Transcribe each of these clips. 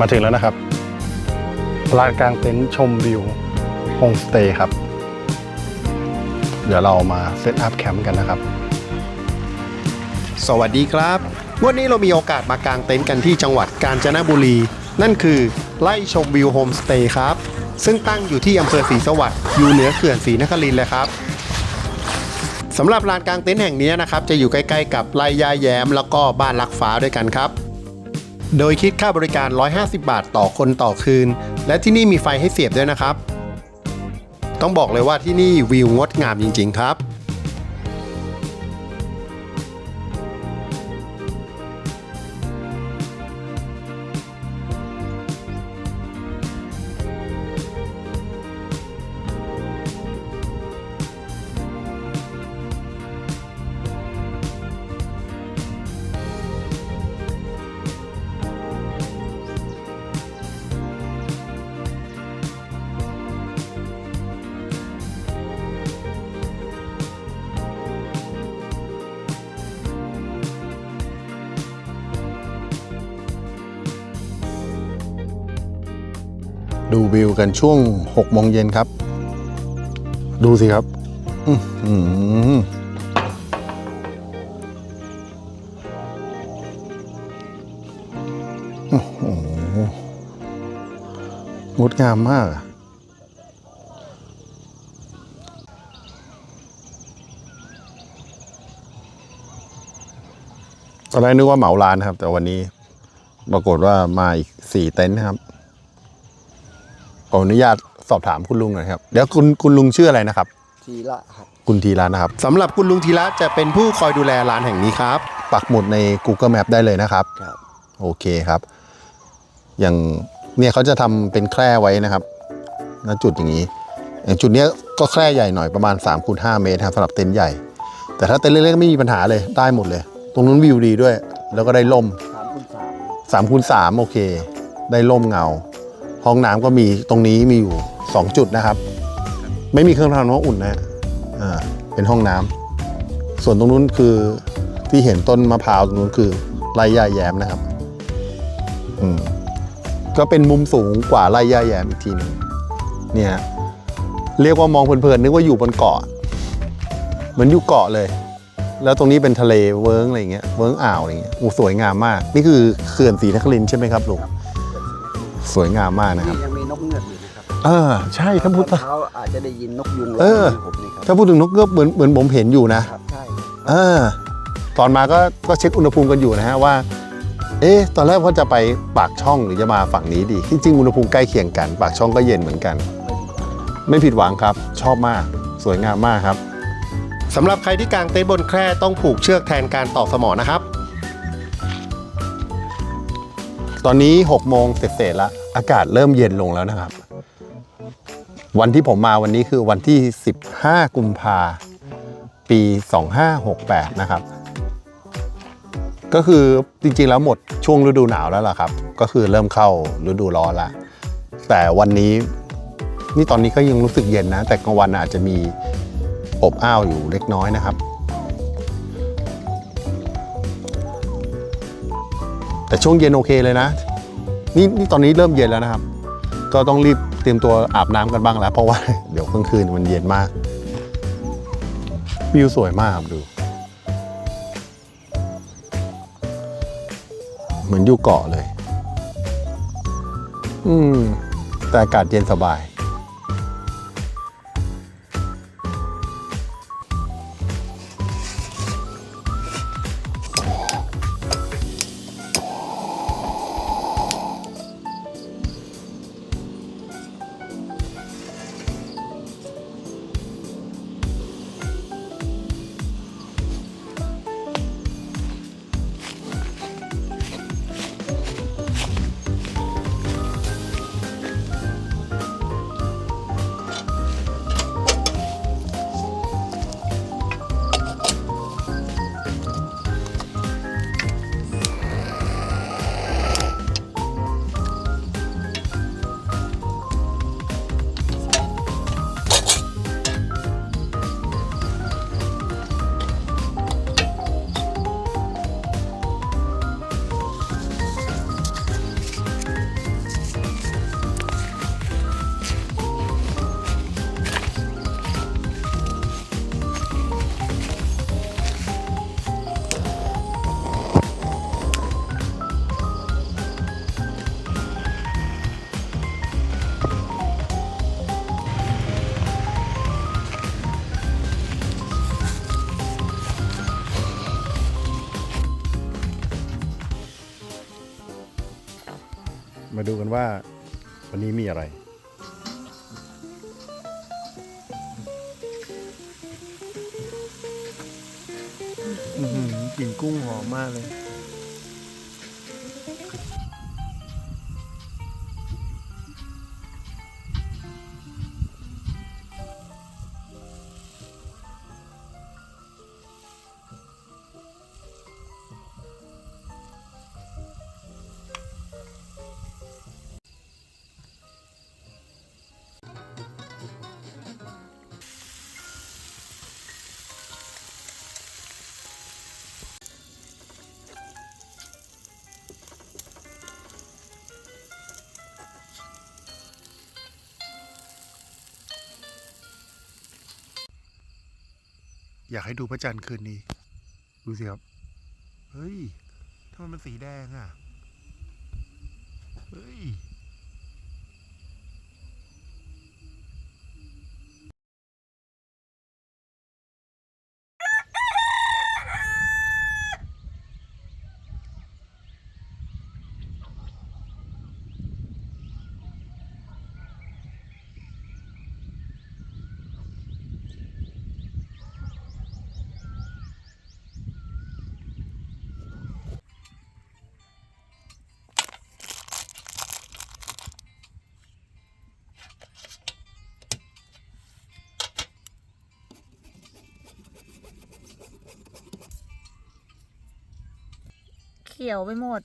มาถึงแล้วนะครับลานกลางเต็นท์ชมวิวโฮมสเตย์ครับ เดี๋ยวเรามาเซตอัพแคมป์กันนะครับ สวัสดีครับ วันนี้เรามีโอกาสมากางเต็นท์กันที่จังหวัดกาญจนบุรี นั่นคือไล่ชมวิวโฮมสเตย์ครับ ซึ่งตั้งอยู่ที่อำเภอศรีสวัสดิ์อยู่เหนือเขื่อนศรีนครินทร์เลยครับสำหรับลานกลางเต็นท์แห่งนี้นะครับจะอยู่ใกล้ๆกับไร่ยาแย้มแล้วก็บ้านลักฟ้าด้วยกันครับ โดยคิดค่าบริการ 150 บาทต่อคนต่อคืน และที่นี่มีไฟให้เสียบด้วยนะครับ ต้องบอกเลยว่าที่นี่วิวงดงามจริง ๆ ครับ ดูวิวกันช่วง6โมงเย็นครับ ดูสิครับอื้อหือโอ้โหงดงามมากอะตอนแรกนึกว่าเหมาลานครับ แต่วันนี้ปรากฏว่ามาอีกสี่เต็นท์นะครับ ขออนุญาตสอบถามคุณลุงหน่อยครับเดี๋ยวคุณคุณลุงชื่ออะไรนะครับ ทีละครับ คุณทีร้านนะครับสำหรับคุณลุงธีระจะเป็นผู้คอยดูแลร้านแห่งนี้ครับ ปักหมุดใน Google Map ได้เลยนะครับ ครับ โอเคครับ อย่างเนี่ยเขาจะทำเป็นแคร่ไว้นะครับณจุดอย่างนี้ อย่างจุดเนี้ยก็แคร่ใหญ่หน่อยประมาณ3คูณ5เมตรครับสำหรับเต็นท์ใหญ่ แต่ถ้าเต็นท์เล็กๆไม่มีปัญหาเลยได้หมดเลย ตรงนู้นวิวดีด้วย แล้วก็ได้ล่มสามคูณสาม3คูณ3โอเค ได้ล่มเงา ห้องน้ำก็มีตรงนี้มีอยู่ 2 จุดนะครับ ไม่มีเครื่องทำน้ำอุ่นนะะอ่าเป็นห้องน้ำส่วนตรงนู้นคือที่เห็นต้นมะพร้าวตรงนู้นคือไร่ย่าแยมนะครับอืมก็เป็นมุมสูงกว่าไร่ย่าแยมอีกทีนึงเนี่ยเรียกว่ามองเพลินๆนึกว่าอยู่บนเกาะเหมือนอยู่เกาะเลย แล้วตรงนี้เป็นทะเลเวิ้งอะไรเงี้ยเวิ้งอ่าวอะไรเงี้ยโอ้สวยงามมาก นี่คือเขื่อนศรีนครินใช่ไหมครับลุง สวยงามมากนะครับนี่ยังมีนกเงือกอยู่นะครับเออ ใช่ถ้าพูดตอนเช้าอาจจะได้ยินนกยุงร้องเออยู่ผมนี่ครับถ้าพูดถึงนกเงือกเหมือนเหมือนผมเห็นอยู่นะ ครับใช่เออตอนมาก็ก็เช็คอุณหภูมิกันอยู่นะฮะว่า เอ๊ะตอนแรกว่าจะไปปากช่องหรือจะมาฝั่งนี้ดีที่จริงอุณหภูมิใกล้เคียงกัน ปากช่องก็เย็นเหมือนกัน ไม่ผิดหวังครับ ชอบมาก สวยงามมากครับสำหรับใครที่กางเต็นท์บนแคร่ต้องผูกเชือกแทนการต่อสมอนะครับ ตอนนี้6โมงเสร็จๆแล้ว อากาศเริ่มเย็นลงแล้วนะครับ วันที่ผมมาวันนี้คือวันที่ 15 กุมภาปี 2568 นะครับ ก็คือจริงๆแล้วหมดช่วงฤดูหนาวแล้วล่ะครับ ก็คือเริ่มเข้าฤดูร้อนล้วแต่วันนี้นี่ตอนนี้ก็ยังรู้สึกเย็นนะ แต่กลางวันอาจจะมีอบอ้าวอยู่เล็กน้อยนะครับ แต่ช่วงเย็นโอเคเลยนะ นี่นี่ตอนนี้เริ่มเย็นแล้วนะครับ ก็ต้องรีบเตรียมตัวอาบน้ำกันบ้างแล้ว เพราะว่าเดี๋ยวกลางคืนมันเย็นมาก วิวสวยมากดู เหมือนอยู่เกาะเลย อืม แต่อากาศเย็นสบาย ดูกันว่าวันนี้มีอะไร กลิ่นกุ้งหอมมากเลย อยากให้ดูพระจันทร์คืนนี้ ดูสิครับ เฮ้ยทำไมมันสีแดงอะ เฮ้ย ขียวไปหมด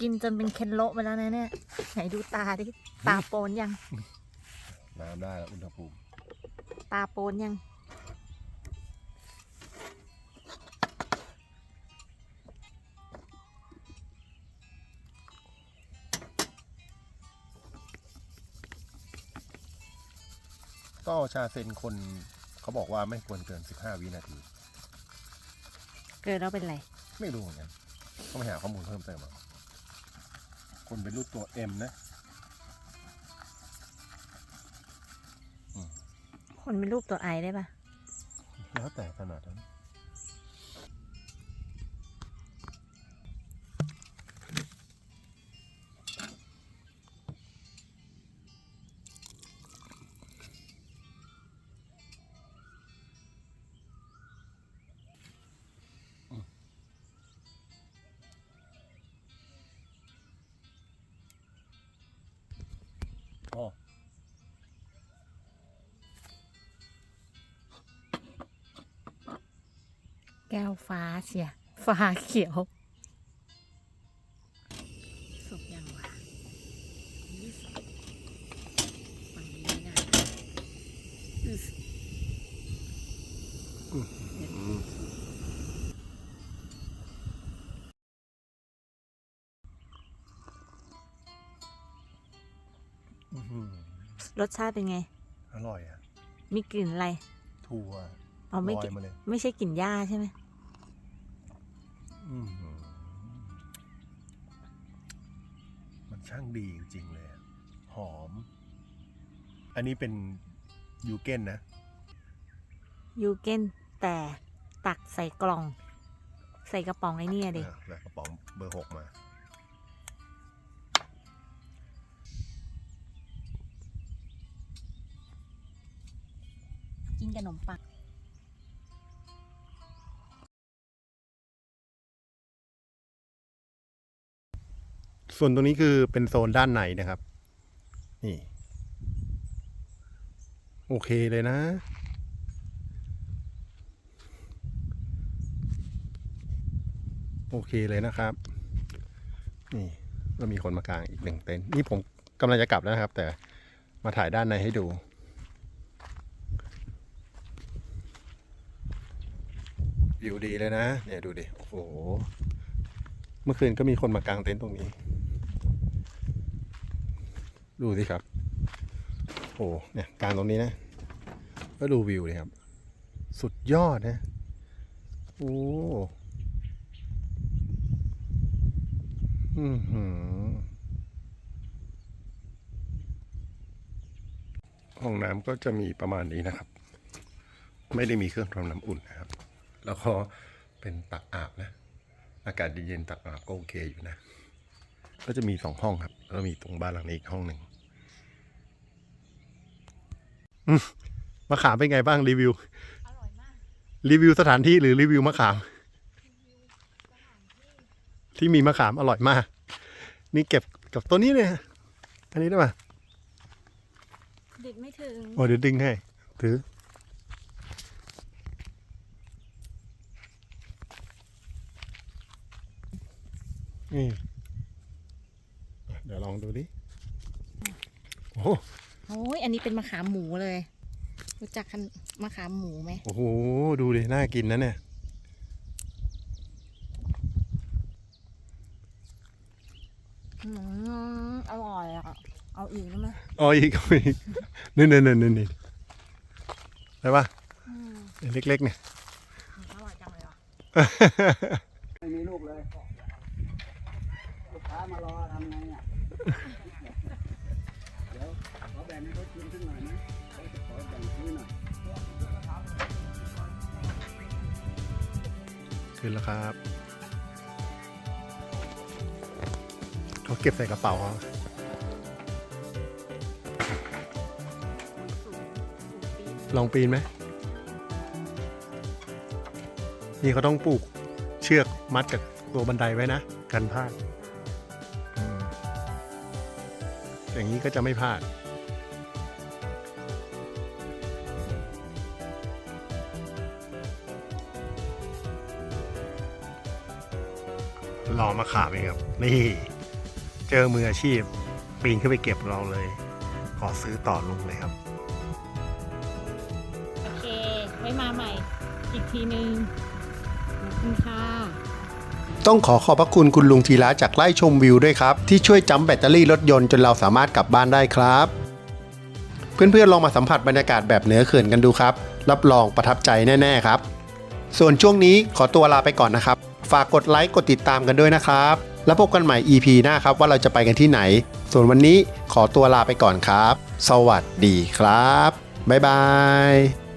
กินจนเป็นเคนโละไปแล้วนะเนี่ยไหนดูตาดิตาโปนยัง น้ำได้แล้วอุณหภูมิตาโปนยัง ก็ชาเซนคนเขาบอกว่าไม่ควรเกิน 15 วินาที เกิดแล้วเป็นไร ไม่รู้เหมือนกันต้องไปหาข้อมูลเพิ่มเติมเอาคนเป็นรูปตัว M นะคนเป็นรูปตัวไอได้ปะแล้วแต่ขนาดนั้น แก้วฟ้าเชีย ฟ้าเขียว สุกยังวะนี่สุกฝั่งนี้ไม่ได้อึ๊สเดี๋ยวอื้อหือรสชาติเป็นไง อร่อยอะ มีกลิ่นอะไร ถั่วเอาไม่ลอกิยนมาเลย ไม่ใช่กลิ่นหญ้าใช่ไหม อื้อหือช่างดีจริง ๆ เลยอะหอม อันนี้เป็นยูเกนนะ ยูเกนแต่ตักใส่กล่อง ใส่กระป๋องไอ้เนี่ยดิอะแล้วกระป๋องเบอร์หกมา กินกับขนมปัง ส่วนตรงนี้คือเป็นโซนด้านในนะครับ นี่ โอเคเลยนะ โอเคเลยนะครับ นี่ก็มีคนมากลางอีกหนึ่งเต็นท์นี่ผมกำลังจะกลับแล้วนะครับ แต่มาถ่ายด้านในให้ดูวิวดีเลยนะ เนี่ยดูดิ โอ้โห เมื่อคืนก็มีคนมากางเต็นท์ตรงนี้ ดูสิครับ โอ้เนี่ยกางตรงนี้นะ ก็ดูวิวเลยครับ สุดยอดนะ โอ้อือหือห้องน้ำก็จะมีประมาณนี้นะครับ ไม่ได้มีเครื่องทำน้ำอุ่นนะครับ แล้วก็เป็นตักอาบนะ อากาศเย็นๆตักอาบก็โอเคอยู่นะ ก็จะมีสองห้องครับ แล้วมีตรงบ้านหลังนี้อีกห้องหนึ่ง มะขามเป็นไงบ้างรีวิว อร่อยมากรีวิวสถานที่หรือรีวิวมะขาม ที่มีมะขามอร่อยมาก นี่เก็บกับต้นนี้เลยฮะอันนี้ได้ป่ะเด็ดไม่ถึงโอ้เดี๋ยวดึงให้ ถือ นี่ เดี๋ยวลองดูดิ โอ้ โหโอ้ยอันนี้เป็นมะขามหมูเลย รู้จักคันมะขามหมูไหมโอ้โห ดูดิ น่ากินนะเนี่ย อืมอร่อยอะ เอาอีกได้ไหมอ๋ออีกเอาอีกนี่นี่นี่นี่นี่ได้ปะอืมเล็กๆเนี่ย อร่อยจังเลยอะไม่มีลูกเลย ลูกค้ามารอทำไงอะเดี๋ยวข อแบ่งให้เขาชิมสักหน่อยนะเขาจะขอแบ่งซื้อหน่อยขึ้นแล้วครับเขาเก็บใส่กระเป๋าเขาลองปีนไหม นี่เขาต้องปลูกเชือกมัดกับตัวบันไดไว้นะ กันพลาดอืมอย่างนี้ก็จะไม่พลาด รอมาขาบเองครับ นี่ เจอมืออาชีพ ปีนขึ้นไปเก็บเราเลย ขอซื้อต่อลุงเลยครับ โอเค ไว้มาใหม่ อีกทีนึงขอบคุณค่ะ ต้องขอขอบพระคุณคุณลุงธีระจากไล่ชมวิวด้วยครับ ที่ช่วยจำแบตเตอรี่รถยนต์จนเราสามารถกลับบ้านได้ครับ เพื่อนๆลองมาสัมผัสบรรยากาศแบบเหนือเขื่อนกันดูครับ รับรองประทับใจแน่ ๆ ครับ ส่วนช่วงนี้ขอตัวลาไปก่อนนะครับ ฝากกดไลค์กดติดตามกันด้วยนะครับ แล้วพบกันใหม่ EP หน้าครับว่าเราจะไปกันที่ไหน ส่วนวันนี้ขอตัวลาไปก่อนครับ สวัสดีครับ บ๊ายบาย